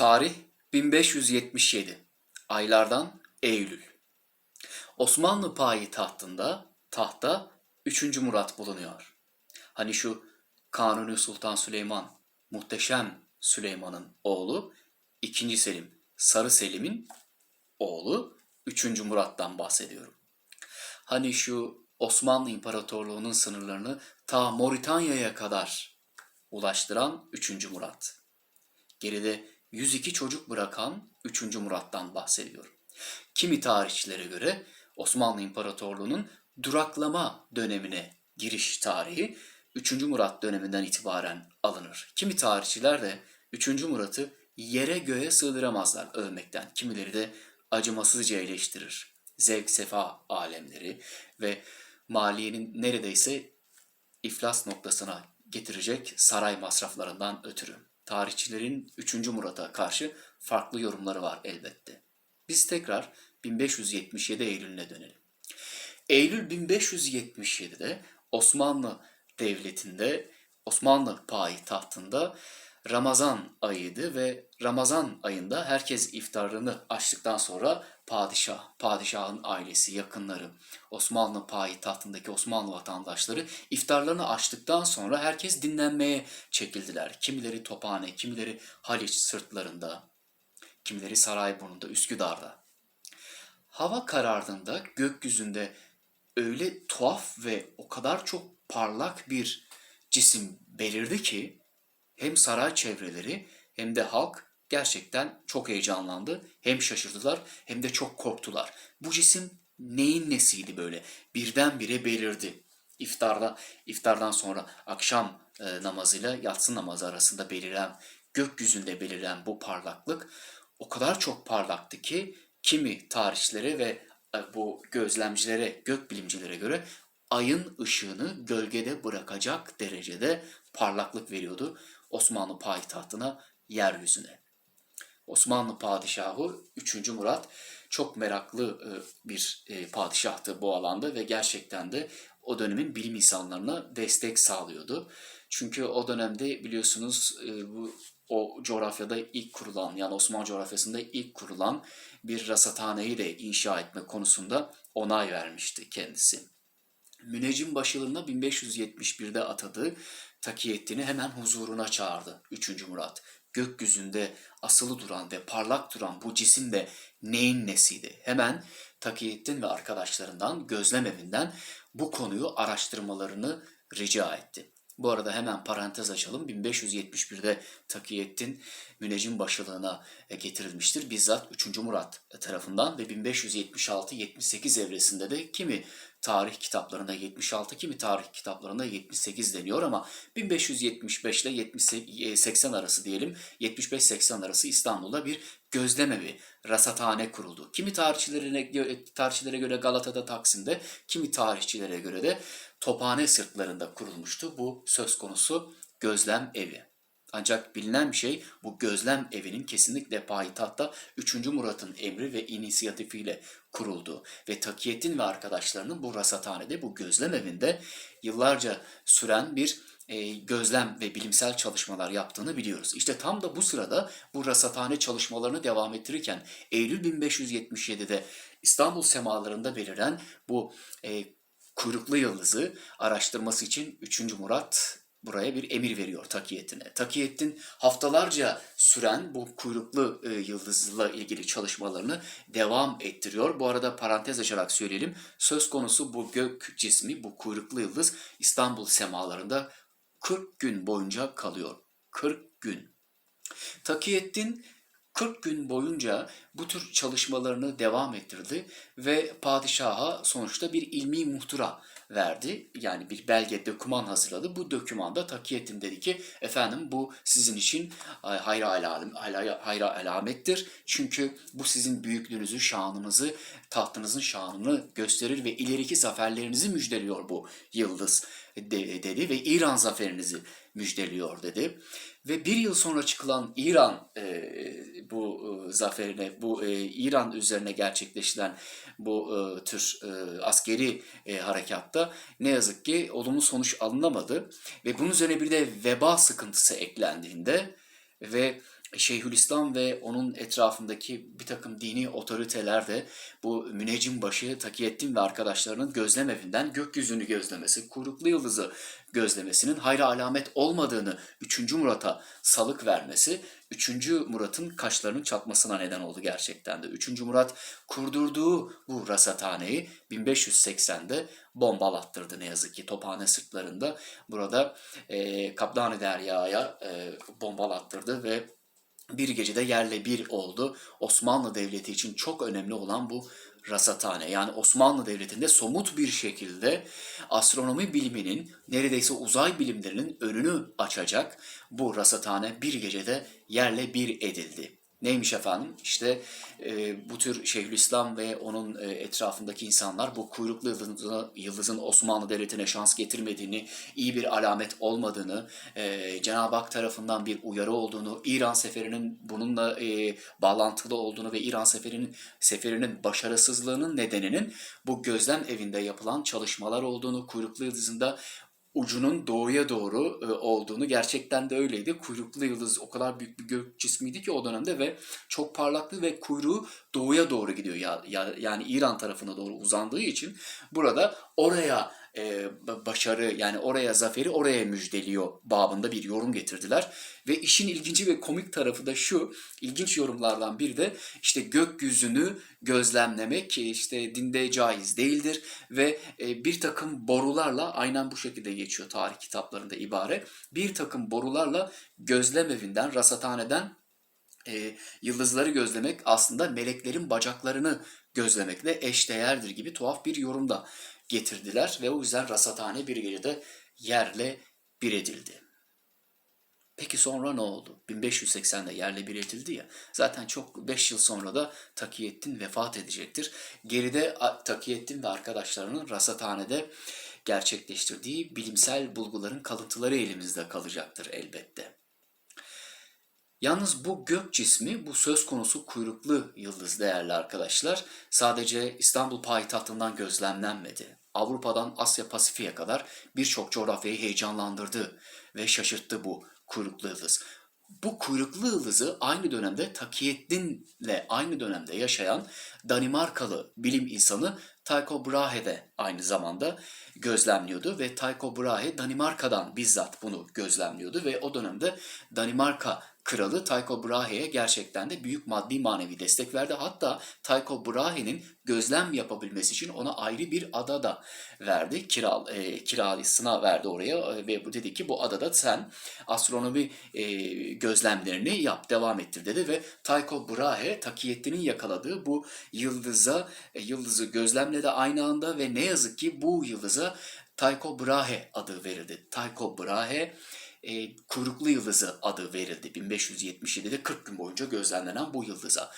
Tarih 1577. Aylardan Eylül. Osmanlı payitahtında tahta 3. Murat bulunuyor. Hani şu Kanuni Sultan Süleyman, muhteşem Süleyman'ın oğlu 2. Selim, Sarı Selim'in oğlu 3. Murat'tan bahsediyorum. Hani şu Osmanlı İmparatorluğu'nun sınırlarını ta Moritanya'ya kadar ulaştıran 3. Murat. Geride 102 çocuk bırakan 3. Murat'tan bahsediyorum. Kimi tarihçilere göre Osmanlı İmparatorluğu'nun duraklama dönemine giriş tarihi 3. Murat döneminden itibaren alınır. Kimi tarihçiler de 3. Murat'ı yere göğe sığdıramazlar övmekten. Kimileri de acımasızca eleştirir. Zevk sefa alemleri ve maliyenin neredeyse iflas noktasına getirecek saray masraflarından ötürü. Tarihçilerin 3. Murat'a karşı farklı yorumları var elbette. Biz tekrar 1577 Eylül'üne dönelim. Eylül 1577'de Osmanlı Devleti'nde, Osmanlı payitahtında Ramazan ayıydı ve Ramazan ayında herkes iftarını açtıktan sonra padişah, padişahın ailesi, yakınları, Osmanlı payitahtındaki Osmanlı vatandaşları iftarlarını açtıktan sonra herkes dinlenmeye çekildiler. Kimileri Tophane, kimileri Haliç sırtlarında, kimileri Sarayburnu'nda, Üsküdar'da. Hava karardığında gökyüzünde öyle tuhaf ve o kadar çok parlak bir cisim belirdi ki hem saray çevreleri hem de halk gerçekten çok heyecanlandı. Hem şaşırdılar hem de çok korktular. Bu cisim neyin nesiydi böyle? Birdenbire belirdi. İftarda, iftardan sonra akşam e, namazıyla yatsı namazı arasında beliren, gökyüzünde beliren bu parlaklık o kadar çok parlaktı ki kimi tarihçilere ve e, bu gözlemcilere, gökbilimcilere göre ayın ışığını gölgede bırakacak derecede parlaklık veriyordu Osmanlı payitahtına, yeryüzüne. Osmanlı padişahı 3. Murat çok meraklı e, bir e, padişahtı bu alanda ve gerçekten de o dönemin bilim insanlarına destek sağlıyordu. Çünkü o dönemde biliyorsunuz e, bu o coğrafyada ilk kurulan yani Osmanlı coğrafyasında ilk kurulan bir rasathaneyi de inşa etme konusunda onay vermişti kendisi. Müneccim başılığına 1571'de atadığı Takiyettin'i hemen huzuruna çağırdı 3. Murat. Gökyüzünde asılı duran ve parlak duran bu cisim de neyin nesiydi? Hemen Takiyettin ve arkadaşlarından gözlem evinden bu konuyu araştırmalarını rica etti. Bu arada hemen parantez açalım. 1571'de Takiyettin müneccim başılığına e, getirilmiştir. Bizzat 3. Murat tarafından ve 1576-78 evresinde de kimi tarih kitaplarında 76, kimi tarih kitaplarında 78 deniyor ama 1575 ile 80 arası diyelim 75-80 arası İstanbul'da bir gözlemevi, rasathane kuruldu. Kimi tarihçilere, tarihçilere göre Galata'da Taksim'de, kimi tarihçilere göre de Tophane sırtlarında kurulmuştu bu söz konusu gözlem evi. Ancak bilinen bir şey bu gözlem evinin kesinlikle payitahtta 3. Murat'ın emri ve inisiyatifiyle kuruldu. Ve Takiyettin ve arkadaşlarının bu rasathanede, bu gözlem evinde yıllarca süren bir e, gözlem ve bilimsel çalışmalar yaptığını biliyoruz. İşte tam da bu sırada bu rasathane çalışmalarını devam ettirirken Eylül 1577'de İstanbul semalarında beliren bu e, kuyruklu yıldızı araştırması için 3. Murat buraya bir emir veriyor Takiyettin'e. Takiyettin haftalarca süren bu kuyruklu e, yıldızla ilgili çalışmalarını devam ettiriyor. Bu arada parantez açarak söyleyelim. Söz konusu bu gök cismi, bu kuyruklu yıldız İstanbul semalarında 40 gün boyunca kalıyor. 40 gün. Takiyettin 40 gün boyunca bu tür çalışmalarını devam ettirdi ve padişaha sonuçta bir ilmi muhtıra verdi. Yani bir belge, doküman hazırladı. Bu dokümanda Takiyettin dedi ki efendim bu sizin için hayra, alam, hayra alamettir. Çünkü bu sizin büyüklüğünüzü, şanınızı, tahtınızın şanını gösterir ve ileriki zaferlerinizi müjdeliyor bu yıldız dedi ve İran zaferinizi müjdeliyor dedi. Ve bir yıl sonra çıkılan İran e, bu e, zaferine, bu e, İran üzerine gerçekleştiren bu e, tür e, askeri e, harekatta ne yazık ki olumlu sonuç alınamadı. Ve bunun üzerine bir de veba sıkıntısı eklendiğinde ve Şeyhülislam ve onun etrafındaki bir takım dini otoriteler de bu müneccim başı Takiyettin ve arkadaşlarının gözlem evinden gökyüzünü gözlemesi, kuyruklu yıldızı gözlemesinin hayra alamet olmadığını 3. Murat'a salık vermesi 3. Murat'ın kaşlarının çatmasına neden oldu gerçekten de. 3. Murat kurdurduğu bu rasathaneyi 1580'de bombalattırdı ne yazık ki Tophane sırtlarında. Burada e, Kaplan-ı Derya'ya e, bombalattırdı ve bir gecede yerle bir oldu. Osmanlı Devleti için çok önemli olan bu rasathane. Yani Osmanlı Devleti'nde somut bir şekilde astronomi biliminin neredeyse uzay bilimlerinin önünü açacak bu rasathane bir gecede yerle bir edildi. Neymiş efendim? İşte e, bu tür Şeyhülislam ve onun e, etrafındaki insanlar bu kuyruklu yıldızın, yıldızın Osmanlı Devleti'ne şans getirmediğini, iyi bir alamet olmadığını, e, Cenab-ı Hak tarafından bir uyarı olduğunu, İran seferinin bununla e, bağlantılı olduğunu ve İran seferinin seferinin başarısızlığının nedeninin bu gözlem evinde yapılan çalışmalar olduğunu, kuyruklu yıldızında ucunun doğuya doğru e, olduğunu gerçekten de öyleydi. Kuyruklu yıldız o kadar büyük bir gök cismiydi ki o dönemde ve çok parlaktı ve kuyruğu doğuya doğru gidiyor. Ya, ya, yani İran tarafına doğru uzandığı için burada oraya e, başarı yani oraya zaferi oraya müjdeliyor babında bir yorum getirdiler. Ve işin ilginci ve komik tarafı da şu, ilginç yorumlardan biri de işte gökyüzünü gözlemlemek ki işte dinde caiz değildir ve e, bir takım borularla aynen bu şekilde geçiyor tarih kitaplarında ibare. Bir takım borularla gözlem evinden, rasathaneden e, yıldızları gözlemek aslında meleklerin bacaklarını gözlemekle eşdeğerdir gibi tuhaf bir yorum da getirdiler ve o yüzden rasathane bir gecede yerle bir edildi. Peki sonra ne oldu? 1580'de yerle bir edildi ya. Zaten çok 5 yıl sonra da Takiyettin vefat edecektir. Geride Takiyettin ve arkadaşlarının rasathanede gerçekleştirdiği bilimsel bulguların kalıntıları elimizde kalacaktır elbette. Yalnız bu gök cismi, bu söz konusu kuyruklu yıldız değerli arkadaşlar, sadece İstanbul payitahtından gözlemlenmedi. Avrupa'dan Asya Pasifik'e kadar birçok coğrafyayı heyecanlandırdı ve şaşırttı bu kuyruklu yıldız. Bu kuyruklu yıldızı aynı dönemde Takiyettin'le aynı dönemde yaşayan Danimarkalı bilim insanı Tycho Brahe de aynı zamanda gözlemliyordu ve Tycho Brahe Danimarka'dan bizzat bunu gözlemliyordu ve o dönemde Danimarka kralı Tycho Brahe'ye gerçekten de büyük maddi manevi destek verdi. Hatta Tycho Brahe'nin gözlem yapabilmesi için ona ayrı bir ada da verdi. Kiral, e, kiralısına verdi oraya e, ve bu dedi ki bu adada sen astronomi e, gözlemlerini yap, devam ettir dedi ve Tycho Brahe Takiyettin'in yakaladığı bu yıldıza, e, yıldızı gözlemledi aynı anda ve ne yazık ki bu yıldıza Tycho Brahe adı verildi. Tycho Brahe e, kuyruklu yıldızı adı verildi. 1577'de 40 gün boyunca gözlemlenen bu yıldıza.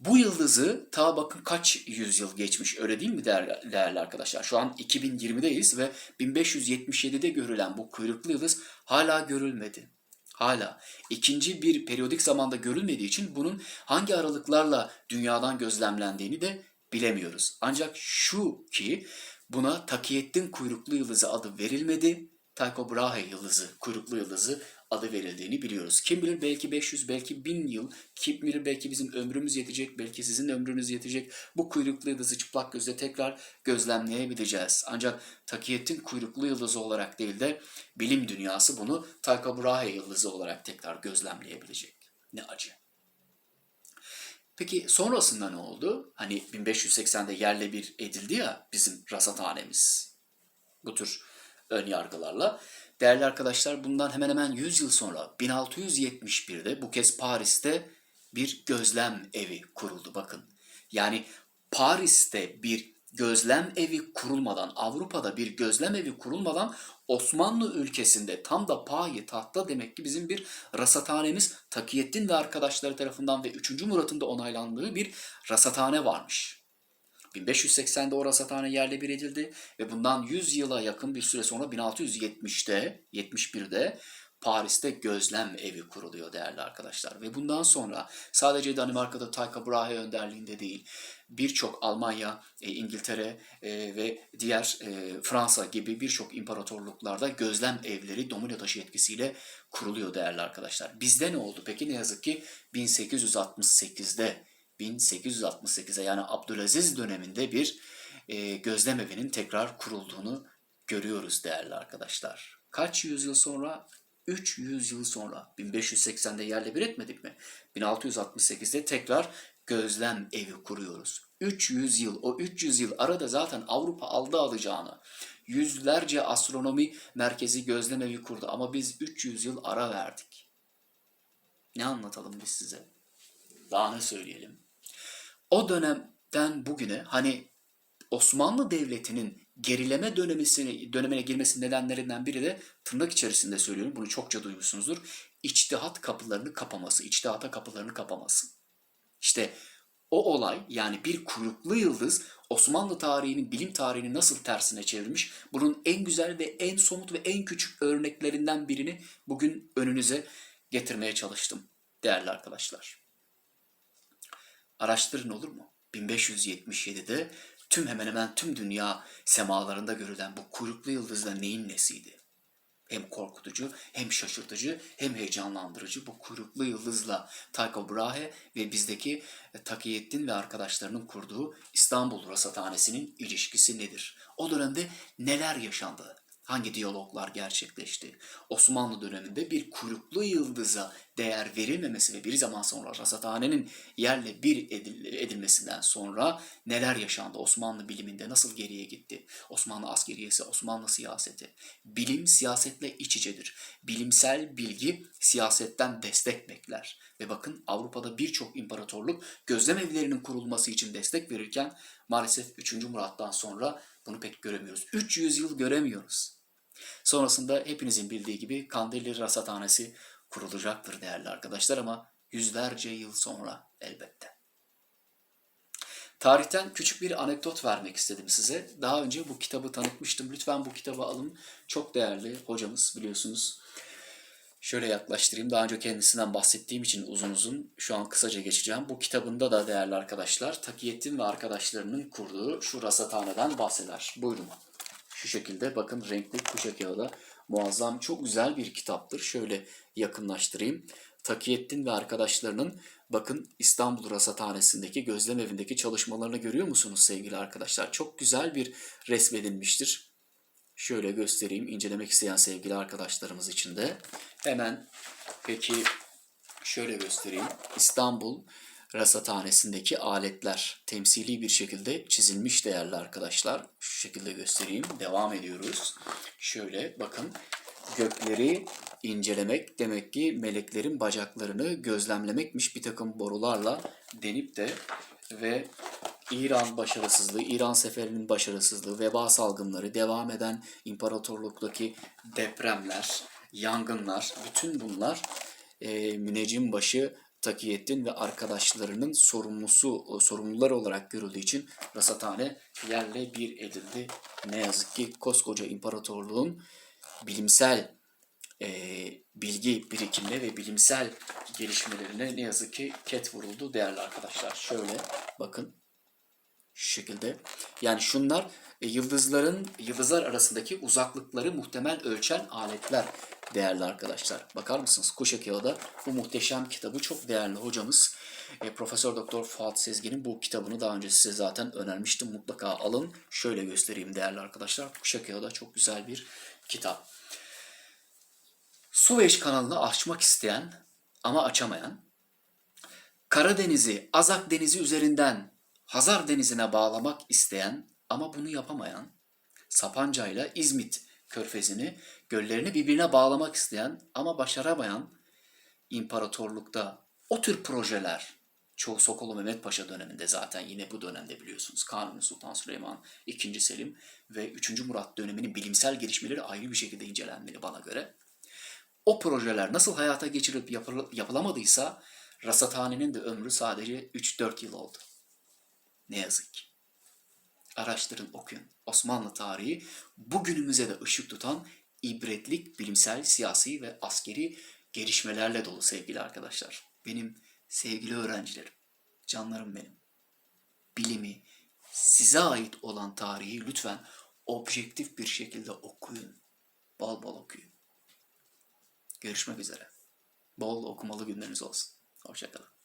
Bu yıldızı ta bakın kaç yüzyıl geçmiş öyle değil mi değerli, değerli arkadaşlar? Şu an 2020'deyiz ve 1577'de görülen bu kuyruklu yıldız hala görülmedi. Hala ikinci bir periyodik zamanda görülmediği için bunun hangi aralıklarla dünyadan gözlemlendiğini de bilemiyoruz. Ancak şu ki buna Takiyettin kuyruklu yıldızı adı verilmedi Tycho Brahe yıldızı, kuyruklu yıldızı adı verildiğini biliyoruz. Kim bilir belki 500, belki 1000 yıl, kim bilir belki bizim ömrümüz yetecek, belki sizin ömrünüz yetecek. Bu kuyruklu yıldızı çıplak gözle tekrar gözlemleyebileceğiz. Ancak Takiyet'in kuyruklu yıldızı olarak değil de bilim dünyası bunu Tycho Brahe yıldızı olarak tekrar gözlemleyebilecek. Ne acı. Peki sonrasında ne oldu? Hani 1580'de yerle bir edildi ya bizim rasathanemiz. Bu tür ön yargılarla. Değerli arkadaşlar bundan hemen hemen 100 yıl sonra 1671'de bu kez Paris'te bir gözlem evi kuruldu bakın. Yani Paris'te bir gözlem evi kurulmadan, Avrupa'da bir gözlem evi kurulmadan Osmanlı ülkesinde tam da payı tahta demek ki bizim bir rasathanemiz Takiyettin ve arkadaşları tarafından ve 3. Murat'ın da onaylandığı bir rasathane varmış. 1580'de o rasathane yerle bir edildi ve bundan 100 yıla yakın bir süre sonra 1670'te, 71'de Paris'te gözlem evi kuruluyor değerli arkadaşlar. Ve bundan sonra sadece Danimarka'da Tycho Brahe önderliğinde değil, birçok Almanya, e, İngiltere e, ve diğer e, Fransa gibi birçok imparatorluklarda gözlem evleri domino taşı etkisiyle kuruluyor değerli arkadaşlar. Bizde ne oldu peki? Ne yazık ki 1868'de 1868'e yani Abdülaziz döneminde bir gözlem evinin tekrar kurulduğunu görüyoruz değerli arkadaşlar. Kaç yüzyıl sonra? 300 yıl sonra 1580'de yerle bir etmedik mi? 1668'de tekrar gözlem evi kuruyoruz. 300 yıl, o 300 yıl arada zaten Avrupa aldı alacağını. Yüzlerce astronomi merkezi gözlem evi kurdu ama biz 300 yıl ara verdik. Ne anlatalım biz size? Daha ne söyleyelim? O dönemden bugüne hani Osmanlı Devleti'nin gerileme dönemisine, dönemine girmesinin nedenlerinden biri de tırnak içerisinde söylüyorum. Bunu çokça duymuşsunuzdur. İçtihat kapılarını kapaması, içtihata kapılarını kapaması. İşte o olay yani bir kuyruklu yıldız Osmanlı tarihinin, bilim tarihini nasıl tersine çevirmiş? Bunun en güzel ve en somut ve en küçük örneklerinden birini bugün önünüze getirmeye çalıştım değerli arkadaşlar. Araştırın olur mu? 1577'de tüm hemen hemen tüm dünya semalarında görülen bu kuyruklu yıldızla neyin nesiydi? Hem korkutucu, hem şaşırtıcı, hem heyecanlandırıcı bu kuyruklu yıldızla Tycho Brahe ve bizdeki e, Takiyettin ve arkadaşlarının kurduğu İstanbul Rasathanesi'nin ilişkisi nedir? O dönemde neler yaşandı? Hangi diyaloglar gerçekleşti? Osmanlı döneminde bir kuyruklu yıldıza değer verilmemesi ve bir zaman sonra rasathanenin yerle bir edil- edilmesinden sonra neler yaşandı? Osmanlı biliminde nasıl geriye gitti? Osmanlı askeriyesi, Osmanlı siyaseti. Bilim siyasetle iç içedir. Bilimsel bilgi siyasetten destek bekler. Ve bakın Avrupa'da birçok imparatorluk gözlem evlerinin kurulması için destek verirken maalesef 3. Murat'tan sonra bunu pek göremiyoruz. 300 yıl göremiyoruz. Sonrasında hepinizin bildiği gibi Kandilli Rasathanesi kurulacaktır değerli arkadaşlar ama yüzlerce yıl sonra elbette. Tarihten küçük bir anekdot vermek istedim size. Daha önce bu kitabı tanıtmıştım. Lütfen bu kitabı alın. Çok değerli hocamız biliyorsunuz. Şöyle yaklaştırayım. Daha önce kendisinden bahsettiğim için uzun uzun şu an kısaca geçeceğim. Bu kitabında da değerli arkadaşlar Takiyettin ve arkadaşlarının kurduğu şu rasathaneden bahseder. Buyurun. Şu şekilde bakın renkli kuşak kağıda muazzam çok güzel bir kitaptır. Şöyle yakınlaştırayım. Takiyettin ve arkadaşlarının bakın İstanbul Rasathanesi'ndeki gözlem evindeki çalışmalarını görüyor musunuz sevgili arkadaşlar? Çok güzel bir resmedilmiştir. Şöyle göstereyim incelemek isteyen sevgili arkadaşlarımız için de. Hemen peki şöyle göstereyim. İstanbul Rasathanesi'ndeki aletler temsili bir şekilde çizilmiş değerli arkadaşlar. Şu şekilde göstereyim. Devam ediyoruz. Şöyle bakın gökleri incelemek demek ki meleklerin bacaklarını gözlemlemekmiş bir takım borularla denip de ve İran başarısızlığı, İran seferinin başarısızlığı, veba salgınları, devam eden imparatorluktaki depremler, yangınlar, bütün bunlar e, müneccimbaşı Takiyettin ve arkadaşlarının sorumlusu, sorumlular olarak görüldüğü için rasathane yerle bir edildi. Ne yazık ki koskoca imparatorluğun bilimsel e, bilgi birikimine ve bilimsel gelişmelerine ne yazık ki ket vuruldu değerli arkadaşlar. Şöyle bakın şu şekilde. Yani şunlar e, yıldızların yıldızlar arasındaki uzaklıkları muhtemel ölçen aletler değerli arkadaşlar. Bakar mısınız? Kuşak Kağıda bu muhteşem kitabı çok değerli hocamız e, Profesör Doktor Fuat Sezgin'in bu kitabını daha önce size zaten önermiştim. Mutlaka alın. Şöyle göstereyim değerli arkadaşlar. Kuşak Kağıda çok güzel bir kitap. Süveyş kanalını açmak isteyen ama açamayan, Karadeniz'i Azak Denizi üzerinden Hazar Denizi'ne bağlamak isteyen ama bunu yapamayan, Sapanca ile İzmit körfezini, göllerini birbirine bağlamak isteyen ama başaramayan imparatorlukta o tür projeler çoğu Sokolu Mehmet Paşa döneminde zaten yine bu dönemde biliyorsunuz Kanuni Sultan Süleyman II. Selim ve 3. Murat döneminin bilimsel gelişmeleri ayrı bir şekilde incelenmeli bana göre. O projeler nasıl hayata geçirilip yapıl- yapılamadıysa rasathanenin de ömrü sadece 3-4 yıl oldu. Ne yazık ki. Araştırın, okuyun. Osmanlı tarihi bugünümüze de ışık tutan ibretlik bilimsel, siyasi ve askeri gelişmelerle dolu sevgili arkadaşlar. Benim sevgili öğrencilerim, canlarım benim. Bilimi, size ait olan tarihi lütfen objektif bir şekilde okuyun. Bol bol okuyun. Görüşmek üzere. Bol okumalı günleriniz olsun. Hoşçakalın.